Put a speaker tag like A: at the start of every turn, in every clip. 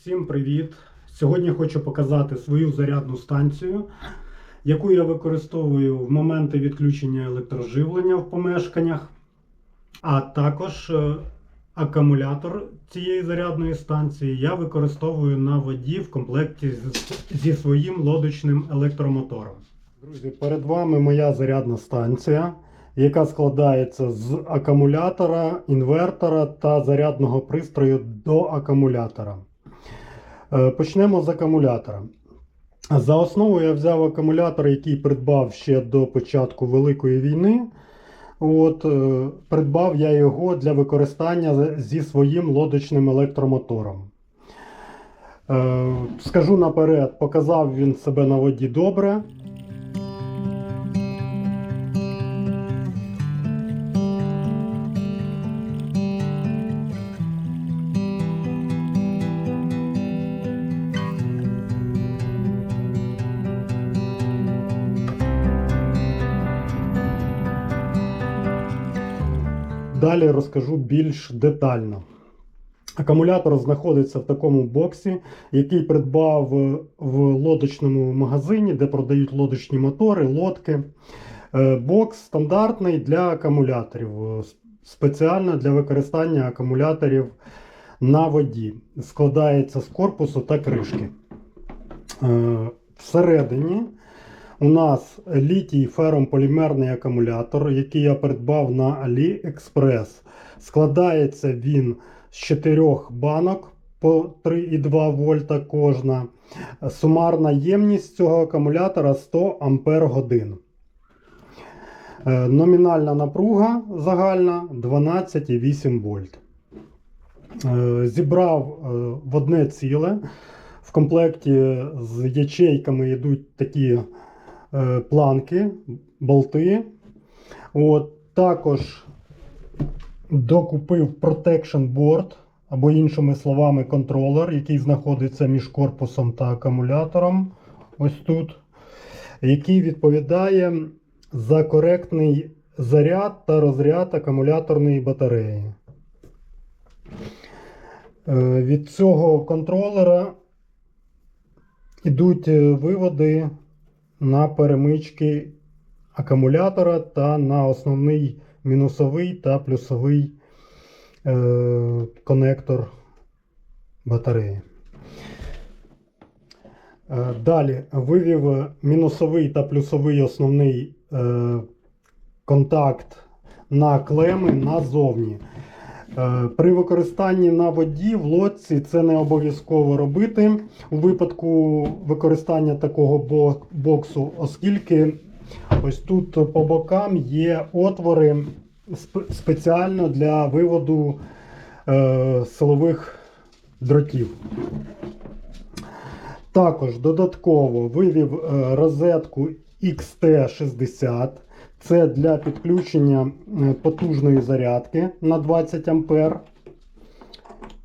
A: Всім привіт! Сьогодні хочу показати свою зарядну станцію, яку я використовую в моменти відключення електроживлення в помешканнях, а також е, акумулятор цієї зарядної станції я використовую на воді в комплекті зі своїм лодочним електромотором. Друзі, перед вами моя зарядна станція, яка складається з акумулятора, інвертора та зарядного пристрою до акумулятора. Е, Почнемо з акумулятора. За основу я взяв акумулятор, який придбав ще до початку Великої війни. От, е, придбав я його для використання зі своїм лодочним електромотором. Е, Скажу наперед, показав він себе на воді добре. Далі розкажу більш детально. Акумулятор знаходиться в такому боксі, який придбав е, в лодочному магазині, де продають лодочні мотори, лодки. Е, Бокс стандартний для акумуляторів, е, спеціально для використання акумуляторів на воді. Складається з корпусу та кришки. Всередині у нас літій ферромполімерний акумулятор, який я придбав на AliExpress. Складається він з 4 банок по 3,2 вольта кожна. Сумарна ємність цього акумулятора 100 Ампер годин. Е, Номінальна напруга загальна 12,8 вольт. Е, Зібрав е, в одне ціле. В комплекті з ячейками йдуть такі планки, болти. От, також докупив Protection Board, або іншими словами, контролер, який знаходиться між корпусом та акумулятором. Ось тут, який відповідає за коректний заряд та розряд акумуляторної батареї. Е, Від цього контролера йдуть е, виводи на перемички акумулятора та на основний мінусовий та плюсовий е, конектор батареї. Е, Далі вивів мінусовий та плюсовий основний е, контакт на клеми назовні. Е, При використанні на воді в лодці це не обов'язково робити у випадку використання такого боксу, оскільки ось тут по бокам є отвори спеціально для виводу е, силових дротів. Також додатково вивів е, розетку XT60. Це для підключення е, потужної зарядки на 20 А.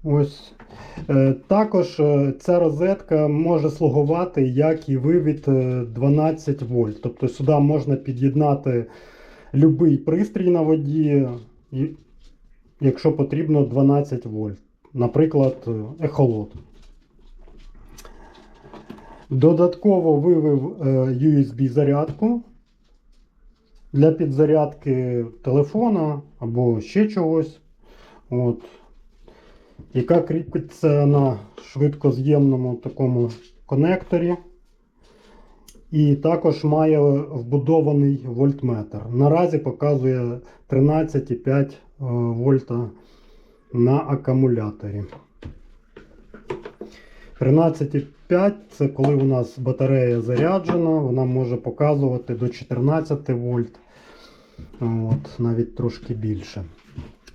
A: Ось. Е, Також е, ця розетка може слугувати як і вивід е, 12 вольт. Тобто сюди можна під'єднати будь-який пристрій на воді, якщо потрібно 12 вольт. Наприклад, ехолот. Додатково вивів USB зарядку для підзарядки телефона або ще чогось. От. Яка кріпиться на швидкоз'ємному такому конекторі. І також має вбудований вольтметр. Наразі показує 13,5 е, вольта на акумуляторі. 13,5 це коли у нас батарея заряджена, вона може показувати до 14 вольт, от, навіть трошки більше.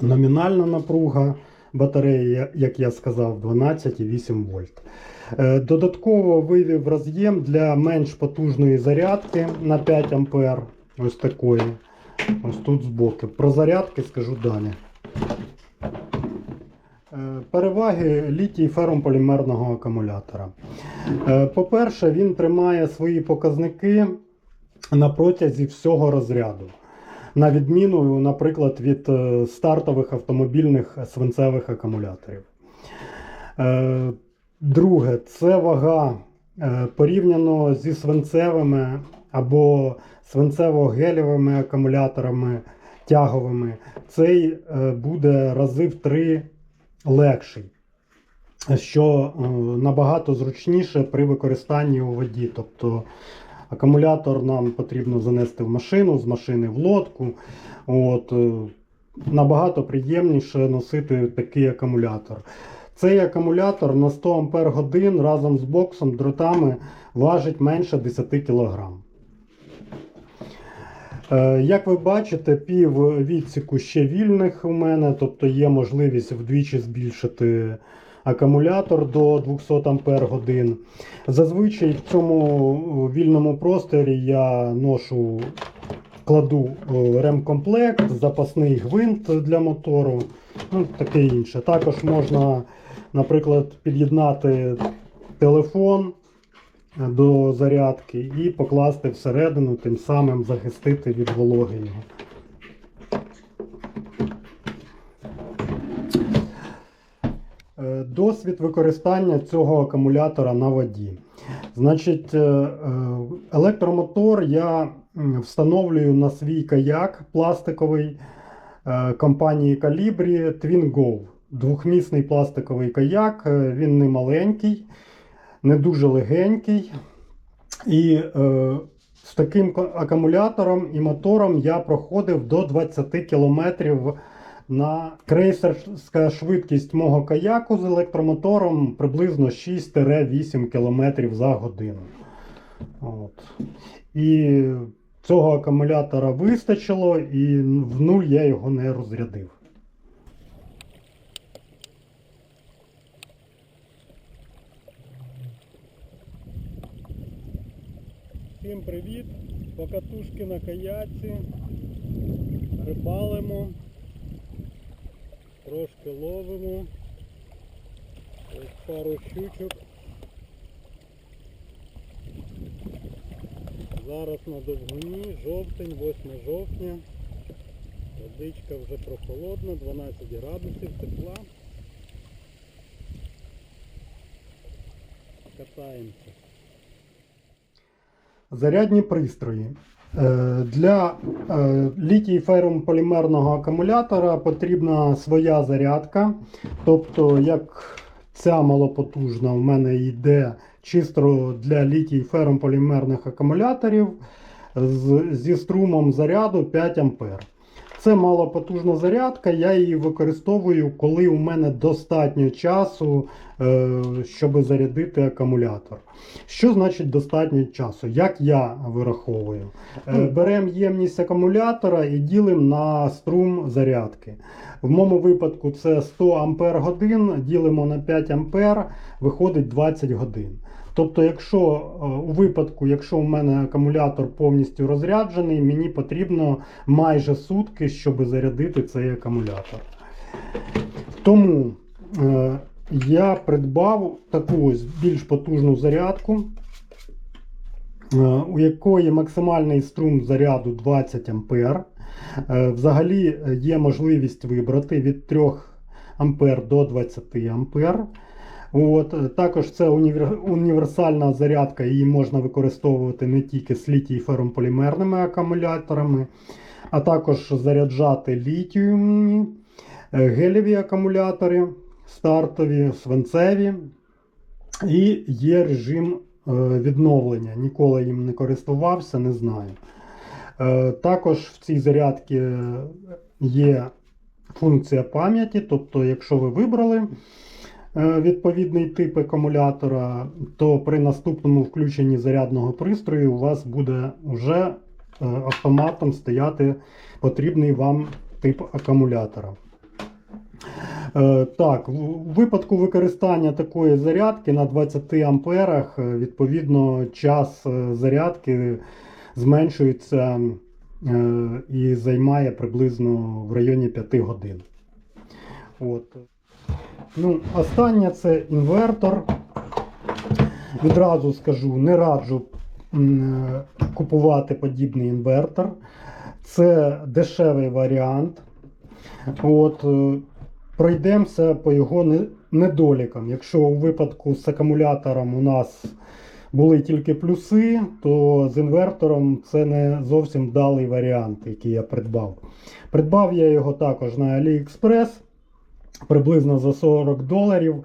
A: Номінальна напруга батареї, як я сказав, 12,8 вольт. Е, Додатково вивів роз'єм для менш потужної зарядки на 5 ампер. Ось такої. Ось тут збоку. Про зарядки скажу далі. Е, Переваги літій ферромполімерного акумулятора. Е, По-перше, він тримає свої показники на протязі всього розряду. На відміну, наприклад, від е, стартових автомобільних свинцевих акумуляторів. Е, Друге, це вага е, порівняно зі свинцевими або свинцево-гелєвими акумуляторами тяговими. Цей буде рази в три легший, що набагато зручніше при використанні у воді. Тобто акумулятор нам потрібно занести в машину, з машини в лодку. От, е, набагато приємніше носити такий акумулятор. Цей акумулятор на 100 Ампер годин разом з боксом, дротами важить менше 10 кг. Е, Як ви бачите, пів відсіку ще вільних у мене, тобто є можливість вдвічі збільшити акумулятор до 200 Ампер годин. Зазвичай в цьому вільному просторі я ношу, кладу е, ремкомплект, запасний гвинт для мотору, ну, таке інше. Також можна, наприклад, під'єднати телефон до зарядки і покласти всередину, тим самим захистити від вологи його. Досвід використання цього акумулятора на воді. Значить, е, е, електромотор я встановлюю на свій каяк пластиковий е, компанії Calibri Twin Go. Двохмісний пластиковий каяк, він не маленький, не дуже легенький. І е, з таким акумулятором і мотором я проходив до 20 км на крейсерська швидкість мого каяку з електромотором приблизно 6-8 км за годину. От. І цього акумулятора вистачило, і в нуль я його не розрядив. Всім привіт! Покатушки на каяці. Рибалимо. Трошки ловимо. Ось пару щучок. Зараз на довгуні, жовтень, 8 жовтня. Водичка вже прохолодна, 12 градусів тепла. Катаємося. Зарядні пристрої. Е, Для е, літій полімерного акумулятора потрібна своя зарядка. Тобто, як ця малопотужна в мене йде чисто для літій полімерних акумуляторів зі струмом заряду 5 А. Це малопотужна зарядка, я її використовую, коли у мене достатньо часу, е, щоб зарядити акумулятор. Що значить достатньо часу? Як я вираховую? Е, Беремо ємність акумулятора і ділимо на струм зарядки. В моєму випадку це 100 Ампер годин, ділимо на 5 Ампер, виходить 20 годин. Тобто, якщо е, у випадку, якщо у мене акумулятор повністю розряджений, мені потрібно майже сутки, щоб зарядити цей акумулятор. Тому е, я придбав таку ось більш потужну зарядку, е, у якої максимальний струм заряду 20 А. Е, Взагалі е, є можливість вибрати від 3 А до 20 А. От, е, також це універ... універсальна зарядка, її можна використовувати не тільки з літій ферромполімерними акумуляторами, а також заряджати літіумні, е, гелєві акумулятори, стартові, свинцеві. І є режим е, відновлення. Ніколи їм не користувався, не знаю. Також в цій зарядці є функція пам'яті, тобто, якщо ви вибрали відповідний тип акумулятора, то при наступному включенні зарядного пристрою у вас буде вже е, автоматом стояти потрібний вам тип акумулятора. Е, Так, у випадку використання такої зарядки на 20 амперах, е, відповідно, час е, зарядки зменшується е, і займає приблизно в районі 5 годин. От. Ну, останнє це інвертор. Відразу скажу, не раджу е, купувати подібний інвертор. Це дешевий варіант. От, е, пройдемося по його недолікам. Якщо у випадку з акумулятором у нас були тільки плюси, то з інвертором це не зовсім вдалий варіант, який я придбав. Придбав я його також на AliExpress приблизно за 40 доларів.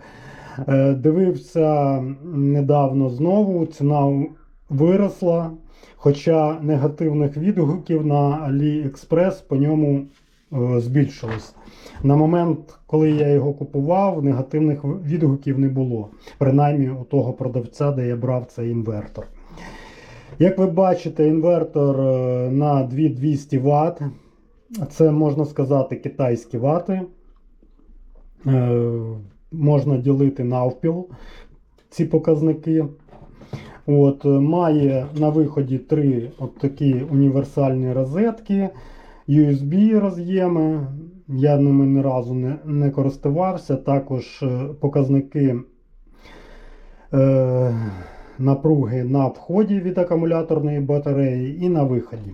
A: Е, Дивився недавно знову, ціна виросла. Хоча негативних відгуків на AliExpress по ньому е, збільшилось. На момент, коли я його купував, негативних відгуків не було. Принаймні у того продавця, де я брав цей інвертор. Як ви бачите, інвертор е, на 2200 Вт. Це можна сказати китайські вати. Е, Можна ділити навпіл ці показники. От, е, має на виході три от такі універсальні розетки, USB роз'єми. Я ними ні разу не, не користувався. Також е, показники е, напруги на вході від акумуляторної батареї і на виході.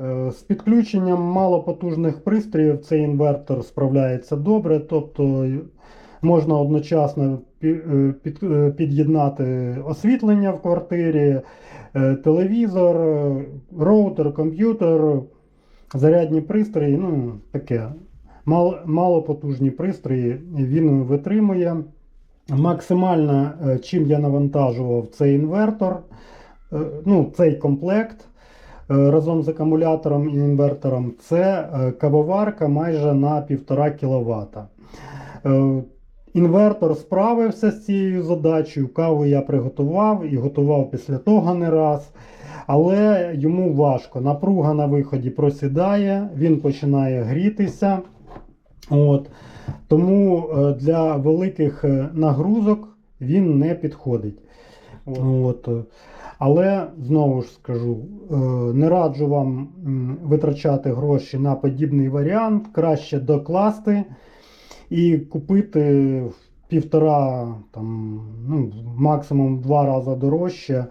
A: Е, З підключенням малопотужних пристроїв цей інвертор справляється добре, тобто можна одночасно е, е, під'єднати освітлення в квартирі, телевізор, роутер, комп'ютер, зарядні пристрої, ну таке. Малопотужні пристрої він витримує. Максимально, чим я навантажував цей інвертор, ну, цей комплект разом з акумулятором і інвертором, це е, кавоварка майже на 1,5 кВт. Е, Інвертор справився з цією задачею. Каву я приготував і готував після того не раз. Але йому важко. Напруга на виході просідає, він починає грітися. От. Тому е, для великих е, нагрузок він не підходить. От. Але знову ж скажу, е, не раджу вам витрачати гроші на подібний варіант. Краще докласти і купити півтора, там, ну, максимум два рази дорожче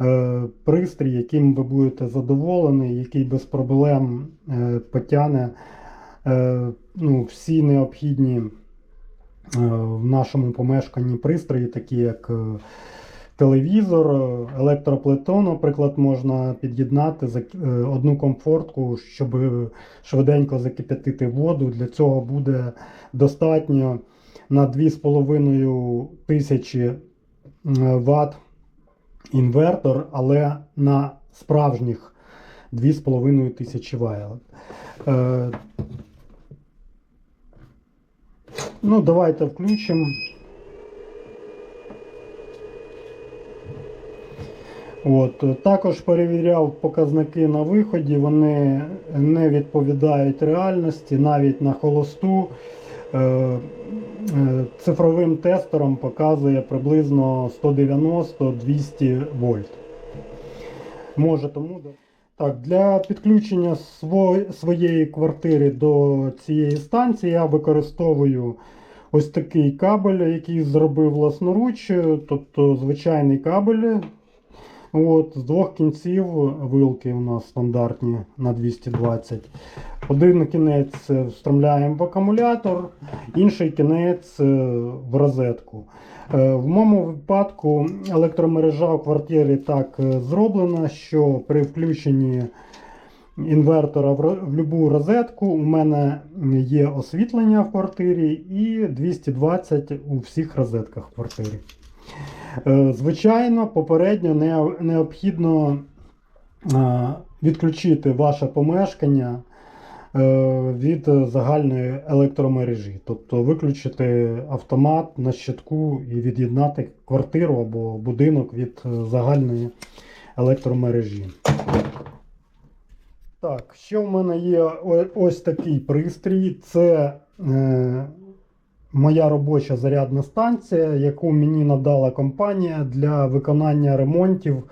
A: е, пристрій, яким ви будете задоволені, який без проблем е, потягне ну, всі необхідні в нашому помешканні пристрої, такі як телевізор, е, електроплиту, наприклад, можна під'єднати за е, одну комфортку, щоб швиденько закип'ятити воду. Для цього буде достатньо на 2,5 тисячі Вт інвертор, але на справжніх 2,5 тисячі Вт. Е, Ну, давайте включимо. От, е, також перевіряв показники на виході, вони не відповідають реальності, навіть на холосту. Е, е, Цифровим тестером показує приблизно 190-200 вольт. Може тому. Так, для підключення сво- своєї квартири до цієї станції я використовую ось такий кабель, який зробив власноруч, тобто звичайний кабель. От, з двох кінців вилки у нас стандартні на 220. Один кінець е, встромляємо в акумулятор, інший кінець е, в розетку. Е, В моєму випадку електромережа в квартирі так зроблена, що при включенні інвертора в будь-яку розетку у мене є освітлення в квартирі і 220 у всіх розетках в квартирі. Е, Звичайно, попередньо необхідно е, відключити ваше помешкання е, від загальної електромережі, тобто виключити автомат на щитку і від'єднати квартиру або будинок від загальної електромережі. Так, ще в мене є ось такий пристрій. Це моя робоча зарядна станція, яку мені надала компанія для виконання ремонтів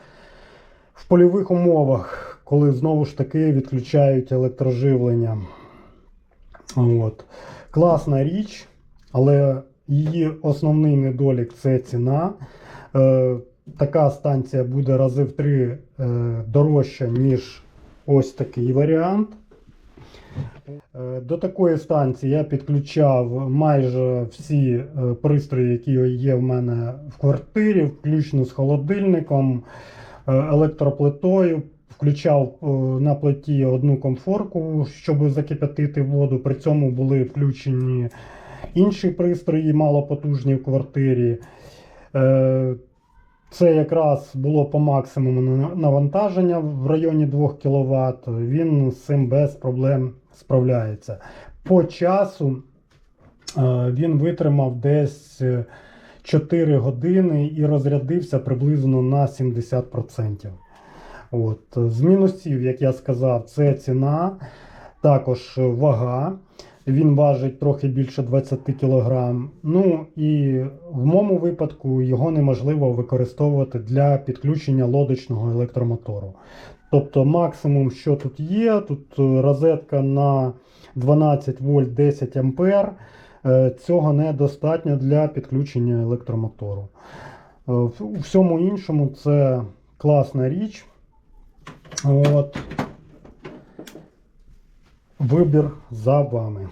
A: в польових умовах, коли знову ж таки відключають електроживлення. От. Класна річ, але її основний недолік це ціна. Е, така станція буде рази в три е, дорожча, ніж ось такий варіант. Е, До такої станції я підключав майже всі е, пристрої, які є в мене в квартирі, включно з холодильником, е, електроплитою. Включав на плиті одну комфорку, щоб закип'ятити воду. При цьому були включені інші пристрої малопотужні в квартирі. Е, Це якраз було по максимуму навантаження в районі 2 кВт. Він з цим без проблем справляється. По часу е, він витримав десь е, 4 години і розрядився приблизно на 70%. От. З мінусів, як я сказав, це ціна, також вага. Він важить трохи більше 20 кг. Ну і в моєму випадку його неможливо використовувати для підключення лодочного електромотору. Тобто максимум, що тут є, тут е, розетка на 12 вольт 10 ампер. Е, Цього недостатньо для підключення електромотору. Е, У всьому іншому це класна річ. От. Вибір за вами.